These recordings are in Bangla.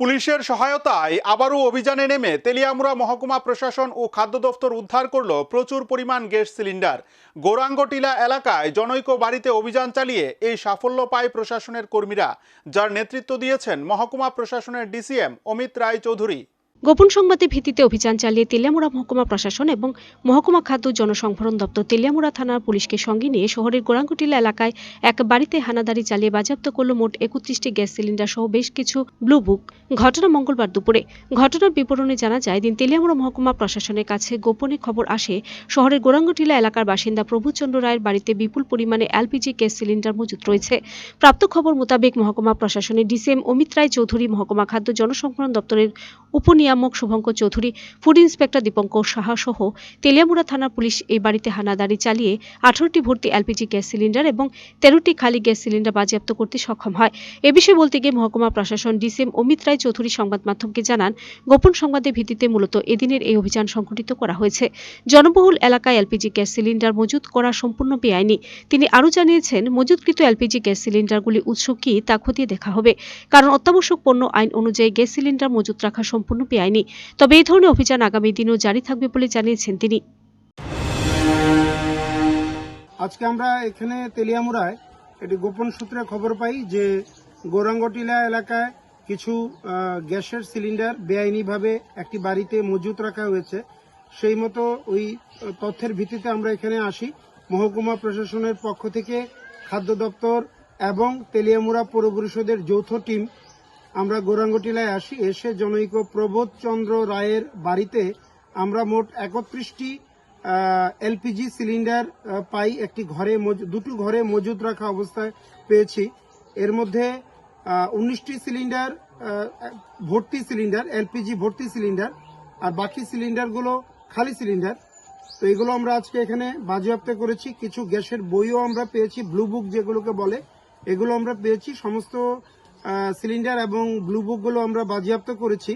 পুলিশের সহায়তায় আবারও অভিযানে নেমে তেলিয়ামুরা মহকুমা প্রশাসন ও খাদ্য দফতর উদ্ধার করল প্রচুর পরিমাণ গ্যাস সিলিন্ডার। গোরাঙ্গটিলা এলাকায় জনৈক বাড়িতে অভিযান চালিয়ে এই সাফল্য পায় প্রশাসনের কর্মীরা, যার নেতৃত্ব দিয়েছেন মহকুমা প্রশাসনের ডিসিএম অমিত রায় চৌধুরী গোপন সংবাদের ভিত্তিতে অভিযান চালিয়ে তেলিয়ামুড়া মহকুমা প্রশাসন এবং মহকুমা খাদ্য জনসংভরণ দপ্তর তেলিয়ামুড়া থানার পুলিশকে সঙ্গে নিয়ে শহরের গোরাঙ্গটিলা এলাকায় এক বাড়িতে হানাদারি চালিয়ে বাজেয়াপ্ত করল মোট একত্রিশটি গ্যাস সিলিন্ডার সহ বেশ কিছু ব্লু বুক। ঘটনা মঙ্গলবার দুপুরে। ঘটনার বিবরণে জানা যায় দিন তেলিয়ামুড়া মহকুমা প্রশাসনের কাছে গোপনে খবর আসে, শহরের গোরাঙ্গটিলা এলাকার বাসিন্দা প্রভুচন্দ্র রায়ের বাড়িতে বিপুল পরিমাণে এলপিজি গ্যাস সিলিন্ডার মজুত রয়েছে। প্রাপ্ত খবর মোতাবেক মহকুমা প্রশাসনের ডিসিএম অমিত রায় চৌধুরী মহকুমা খাদ্য জনসংরক্ষণ দপ্তরের উপনিয়ামক শুভঙ্কর চৌধুরী ফুড ইন্সপেক্টর দীপঙ্কর সাহা সহ তেলিয়ামুড়া থানার পুলিশ এই বাড়িতে হানাদারি চালিয়ে আঠারোটি ভর্তি এলপিজি গ্যাস সিলিন্ডার এবং তেরোটি খালি গ্যাস সিলিন্ডার বাজেয়াপ্ত করতে সক্ষম হয়। এ বিষয়ে বলতে গিয়ে মহকুমা প্রশাসন ডিসিএম অমিত রায় চৌধুরী সংবাদ মাধ্যমকে জানান, গোপন সংবাদের ভিত্তিতে মূলত এদিনের এই অভিযান সংঘটিত করা হয়েছে। জনবহুল এলাকায় এলপিজি গ্যাস সিলিন্ডার মজুত করা সম্পূর্ণ বেআইনি। তিনি আরও জানিয়েছেন, মজুতকৃত এলপিজি গ্যাস সিলিন্ডারগুলি উৎস কি তা খতিয়ে দেখা হবে। কারণ অত্যাবশ্যক পণ্য আইন অনুযায়ী গ্যাস সিলিন্ডার মজুত রাখা সম্পূর্ণ বেআইনি। তবে এই ধরনের অভিযান আগামী দিনেও জারি থাকবে বলে জানিয়েছেন তিনি। আজকে আমরা এখানে তেলিয়ামুড়ায় একটি গোপন সূত্রে খবর পাই যে গৌরাঙ্গটিলা এলাকায় কিছু গ্যাসের সিলিন্ডার বেআইনিভাবে একটি বাড়িতে মজুত রাখা হয়েছে। সেই মতো ওই তথ্যের ভিত্তিতে আমরা এখানে আসি। মহকুমা প্রশাসনের পক্ষ থেকে খাদ্য দপ্তর এবং তেলিয়ামুড়া পৌর পরিষদের যৌথ টিম আমরা গৌরাঙ্গটিলায় আসি, এসে জনৈক প্রবোধ চন্দ্র রায়ের বাড়িতে আমরা মোট একত্রিশটি এলপিজি সিলিন্ডার পাই একটি ঘরে দুটো ঘরে মজুদ রাখা অবস্থায় পেয়েছি। এর মধ্যে উনিশটি সিলিন্ডার ভর্তি সিলিন্ডার, এলপিজি ভর্তি সিলিন্ডার, আর বাকি সিলিন্ডারগুলো খালি সিলিন্ডার। তো এগুলো আমরা আজকে এখানে বাজেয়াপ্ত করেছি। কিছু গ্যাসের বইও আমরা পেয়েছি, ব্লু বুক যেগুলোকে বলে, এগুলো আমরা পেয়েছি। সমস্ত সিলিন্ডার এবং ব্লু বুকগুলো আমরা বাজেয়াপ্ত করেছি।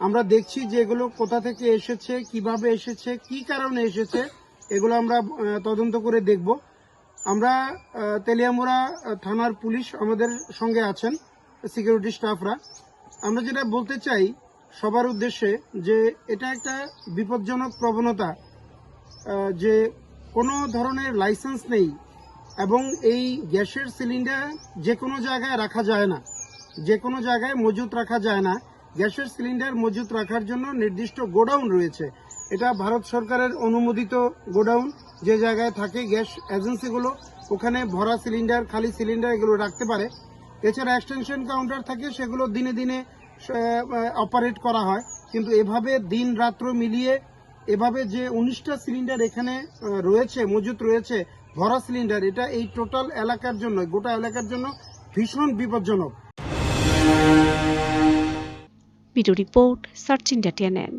আমরা দেখছি যে এগুলো কোথা থেকে এসেছে, কীভাবে এসেছে, কি কারণে এসেছে, এগুলো আমরা তদন্ত করে দেখব। আমরা তেলিয়ামুড়া থানার পুলিশ আমাদের সঙ্গে আছেন সিকিউরিটি স্টাফরা আমরা যেটা বলতে চাই, সবার উদ্দেশ্যে যে এটা একটা বিপজ্জনক প্রবণতা যে কোনো ধরনের লাইসেন্স নেই এবং এই গ্যাসের সিলিন্ডার যে কোনো জায়গায় রাখা যায় না। যে কোনো জায়গায় মজুত রাখা যায় না। গ্যাসের সিলিন্ডার মজুত রাখার জন্য নির্দিষ্ট গোডাউন রয়েছে। এটা ভারত সরকারের অনুমোদিত গোডাউন। যে জায়গায় থাকে গ্যাস এজেন্সিগুলো, ওখানে ভরা সিলিন্ডার, খালি সিলিন্ডার এগুলো রাখতে পারে। এছাড়া এক্সটেনশন কাউন্টার থাকে, সেগুলো দিনে দিনে অপারেট করা হয়। কিন্তু এভাবে দিন রাত্র মিলিয়ে, এভাবে যে উনিশটা সিলিন্ডার এখানে রয়েছে, মজুত রয়েছে, ভরা সিলিন্ডার, এটা এই টোটাল এলাকার জন্য, গোটা এলাকার জন্য ভীষণ বিপজ্জনক। Video report search India TNN